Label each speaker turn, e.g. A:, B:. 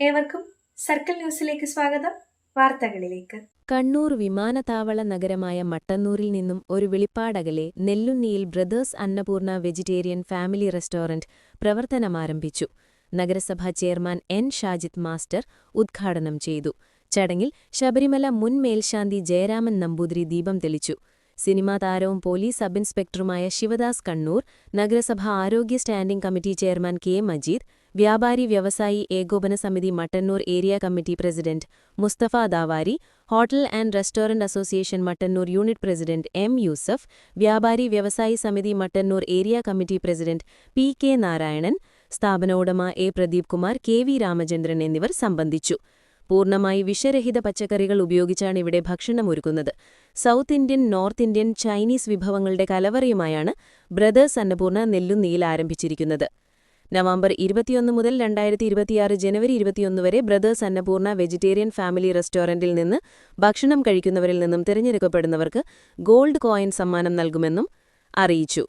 A: ഏവർക്കും സർക്കിൾ ന്യൂസിലേക്ക് സ്വാഗതം. വാർത്തകളിലേക്ക്.
B: കണ്ണൂർ വിമാനത്താവള നഗരമായ മട്ടന്നൂരിൽ നിന്നും ഒരു വെളിപ്പാടകലെ നെല്ലുന്നിയിൽ brothers Annapurna vegetarian family restaurant പ്രവർത്തനമാരംഭിച്ചു നഗരസഭാ ചെയർമാൻ എൻ ഷാജിത് മാസ്റ്റർ ഉദ്ഘാടനം ചെയ്തു. ചടങ്ങിൽ ശബരിമല മുൻ മേൽശാന്തി ജയരാമൻ നമ്പൂതിരി ദീപം തെളിച്ചു. സിനിമാ താരവും പോലീസ് സബ് ഇൻസ്പെക്ടറുമായ ശിവദാസ് കണ്ണൂർ നഗരസഭാ ആരോഗ്യ standing committee chairman K Majeed വ്യാപാരി വ്യവസായി ഏകോപന സമിതി Mattannur area committee president Mustafa Davari hotel and restaurant association Mattannur unit president M Yusuf വ്യാപാരി വ്യവസായി സമിതി Mattannur area committee president P K Narayanan സ്ഥാപന ഉടമ A Pradeep Kumar K V Ramachandran എന്നിവർ സംബന്ധിച്ചു. പൂർണമായി വിഷരഹിത പച്ചക്കറികൾ ഉപയോഗിച്ചാണ് ഇവിടെ ഭക്ഷണം ഒരുക്കുന്നത്. South Indian north Indian Chinese വിഭവങ്ങളുടെ കലവറയുമായാണ് ബ്രദേഴ്സ് അന്നപൂർണ നെല്ലുന്നിയിൽ ആരംഭിച്ചിരിക്കുന്നത്. നവംബർ ഇരുപത്തിയൊന്ന് മുതൽ രണ്ടായിരത്തി ഇരുപത്തിയാറ് ജനുവരി ഇരുപത്തിയൊന്ന് വരെ ബ്രദേഴ്സ് അന്നപൂർണ വെജിറ്റേറിയൻ ഫാമിലി റെസ്റ്റോറന്റിൽ നിന്ന് ഭക്ഷണം കഴിക്കുന്നവരിൽ നിന്നും തിരഞ്ഞെടുക്കപ്പെടുന്നവർക്ക് ഗോൾഡ് കോയിൻ സമ്മാനം നൽകുമെന്നും അറിയിച്ചു.